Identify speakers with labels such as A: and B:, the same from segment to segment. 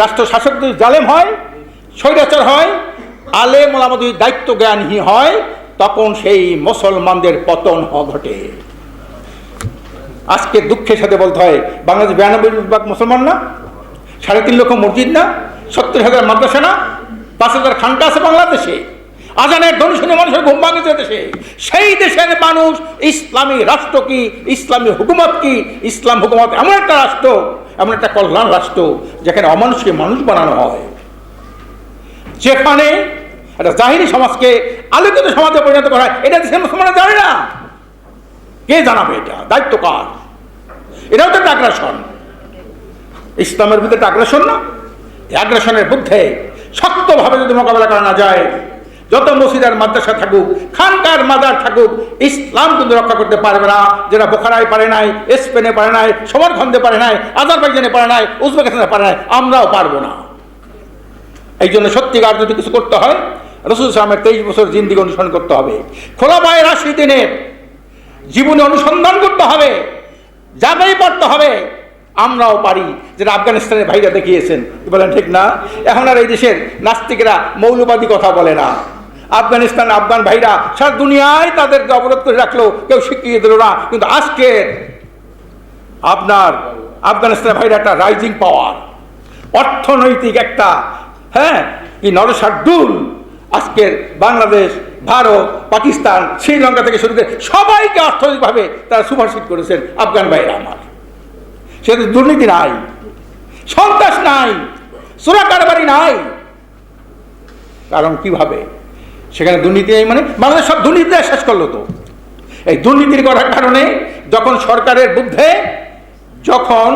A: রাষ্ট্র শাসক যদি জালেম হয়, স্বৈরাচার হয় আলে মোলামা যদি দায়িত্ব জ্ঞানহীন হয়, তখন সেই মুসলমানদের পতন ঘটে। আজকে দুঃখের সাথে বলতে হয়, বাংলাদেশ বিরানব্বই ভাগ মুসলমান না, সাড়ে তিন লক্ষ মসজিদ না, সত্তর হাজার মাদ্রাসা না, পাঁচ হাজার খানকা আছে বাংলাদেশে। আজানের ধ্বনি শুনে মানুষের ঘুম ভাঙেছে দেশে, সেই দেশের মানুষ ইসলামী রাষ্ট্র কি, ইসলামী হুকুমত কি? ইসলাম হুকুমত এমন একটা রাষ্ট্র, এমন একটা কল্যাণ রাষ্ট্র যেখানে অমানুষকে মানুষ বানানো হয়। যেখানে একটা জাহিরি সমাজকে আলোকিত সমাজে পরিণত করা হয়। এটা দেশের মুসলমানরা জানে না। কে জানাবে এটা? দায়িত্ব কার? এটাও তো একটা আগ্রাসন। ইসলামের ভিতরে একটা আগ্রাসন না? এই আগ্রাসনের বিরুদ্ধে শক্তভাবে যদি মোকাবেলা করা না যায় যত মসজিদের মাদ্রাসা থাকুক, খানকার মাদার থাকুক, ইসলাম কিন্তু রক্ষা করতে পারবে না। যেটা বোখারায় পারে নাই, স্পেনে পারে নাই, সমরখন্দে পারে নাই, আজারবাইজানে পারে নাই, উজবেকিস্তানে পারে নাই, আমরাও পারব না। এই জন্য সত্যিকার যদি কিছু করতে হয়, রসুল ইসলামের তেইশ বছর জিন্দিগি অনুসরণ করতে হবে। খোলা পায়ের আশি দিনের জীবনে অনুসন্ধান করতে হবে যাবেই পড়তে হবে। আমরাও পারি যেটা আফগানিস্তানের ভাইরা দেখিয়েছেন। বলেন ঠিক না? এখন আর এই দেশের নাস্তিকরা মৌলবাদী কথা বলে না। আফগানিস্তান, আফগান ভাইরা সারা দুনিয়ায় তাদেরকে অবরোধ করে রাখল, কেউ শিখিয়ে দিল না। কিন্তু আজকের আপনার আফগানিস্তানের ভাইরা একটা রাইজিং পাওয়ার অর্থনৈতিক একটা হ্যাঁ কি নরসার্দুল আজকের বাংলাদেশ, ভারত, পাকিস্তান, শ্রীলঙ্কা থেকে শুরু করে সবাইকে অর্থনৈতিকভাবে তারা সুপারসিড করেছেন আফগান ভাইরা আমার। সেটা দুর্নীতি নাই, সন্ত্রাস নাই চোরা কারবারি নাই। কারণ কীভাবে? সেখানে দুর্নীতি মানে বাংলাদেশ সব দুর্নীতি শেষ করল তো। এই দুর্নীতির করার কারণে যখন সরকারের বুদ্ধে যখন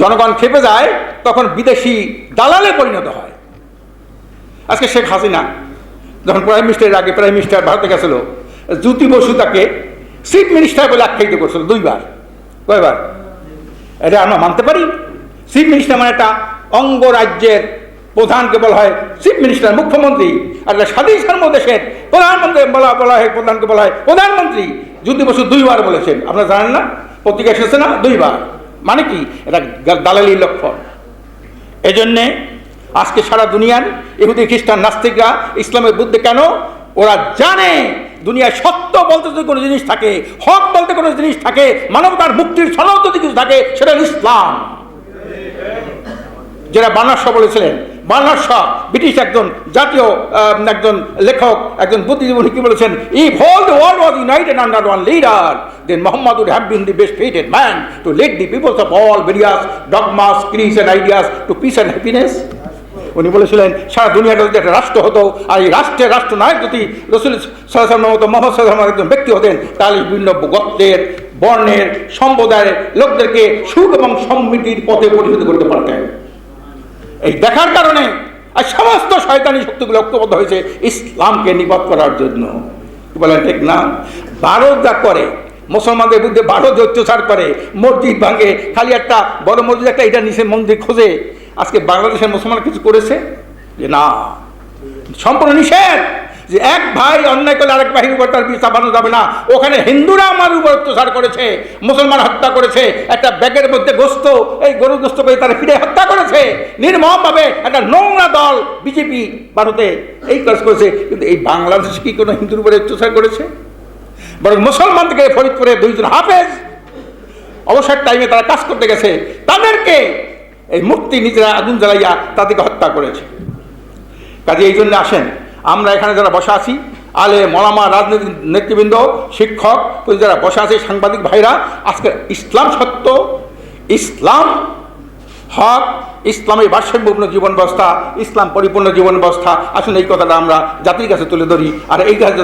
A: জনগণ খেপে যায়, তখন বিদেশি দালালে পরিণত হয়। আজকে শেখ হাসিনা যখন প্রাইম মিনিস্টারের আগে প্রাইম মিনিস্টার ভারতে গেছিল, জ্যোতি বসু তাকে চিফ মিনিস্টার বলে আখ্যায়িত করছিল দুইবার। কয়বার? এটা আমরা মানতে পারি? চিফ মিনিস্টার মানে একটা অঙ্গরাজ্যের প্রধানকে বলা হয় চিফ মিনিস্টার মুখ্যমন্ত্রী। আর স্বাধীন সার্ম দেশের প্রধানমন্ত্রী বলা বলা হয় প্রধানকে বলা হয় প্রধানমন্ত্রী। জ্যোতি বসু দুইবার বলেছেন। আপনারা জানেন না? পত্রিকা এসেছে না? দুইবার। মানে কি? এটা দালালির লক্ষণ। এজন্যে আজকে সারা দুনিয়ার ইহুদি, খ্রিস্টান, নাস্তিকরা ইসলামের বুদ্ধে কেন? ওরা জানে দুনিয়ায় সত্য বলতে যদি কোনো জিনিস থাকে, হক বলতে কোনো জিনিস থাকে, মানবতার মুক্তির সনদ যদি কিছু থাকে, সেটা ইসলাম। যেটা বানার বলেছিলেন। বানার ব্রিটিশ একজন জাতীয় একজন লেখক, একজন বুদ্ধিজীবী কি বলেছেন? If whole the world was united under one leader then Muhammad would have been the best fitted man to lead the peoples of all various dogmas creeds and ideas to peace and happiness উনি বলেছিলেন, সারা দুনিয়াটা যদি একটা রাষ্ট্র হতো, আর এই রাষ্ট্রের রাষ্ট্রনায়ক যদি রসুল সাল্লামের মতো মোহাম্মদ একজন ব্যক্তি হতেন, তাহলে বিভিন্ন গোত্রের, বর্ণের, সম্প্রদায়ের লোকদেরকে সুখ এবং সমৃদ্ধির পথে পরিচিত করতে পারতেন। এই দেখার কারণে আর সমস্ত শয়তানি শক্তিগুলো ঐক্যবদ্ধ হয়েছে ইসলামকে নিপাত করার জন্য। বলেন ঠিক না? ভারত যা করে, মুসলমানদের বিরুদ্ধে ভারত অত্যাচার করে, মসজিদ ভাঙে, খালি একটা বড় মসজিদ, একটা এটা নিচে মন্দির খোঁজে, আজকে বাংলাদেশের মুসলমান কিছু করেছে? যে না। সম্পূর্ণ নিষেধ যে এক ভাই অন্যায় করলে আরেক ভাইয়ের উপর তার বানানো যাবে না। ওখানে হিন্দুরা আমার উপর অত্যাচার করেছে, মুসলমান হত্যা করেছে, একটা ব্যাগের মধ্যে গোস্ত, এই গরু গোস্ত পেয়ে তারা ফিরে নির্মমভাবে একটা নোংরা দল বিজেপি ভারতে এই কাজ করেছে। কিন্তু এই বাংলাদেশে কি কোনো হিন্দুর উপরে অত্যাচার করেছে? বরং মুসলমান থেকে ফরিদপুরে দুইজন হাফেজ অবসর টাইমে তারা কাজ করতে গেছে। তাদেরকে এই মূর্তি নিজেরা আগুন জ্বালাইয়া তাদেরকে হত্যা করেছে। কাজে এই জন্য আসেন। আমরা এখানে যারা বসা আছি, আলে মলামা রাজনৈতিক নেতৃবৃন্দ, শিক্ষক যারা বসা আছে, সাংবাদিক ভাইরা, আজকে ইসলাম সত্য, ইসলাম হক, ইসলামের ভারসাম্যপূর্ণ জীবন ব্যবস্থা ইসলাম পরিপূর্ণ জীবন ব্যবস্থা আসলে এই কথাটা আমরা জাতির কাছে তুলে ধরি। আর এই কাজে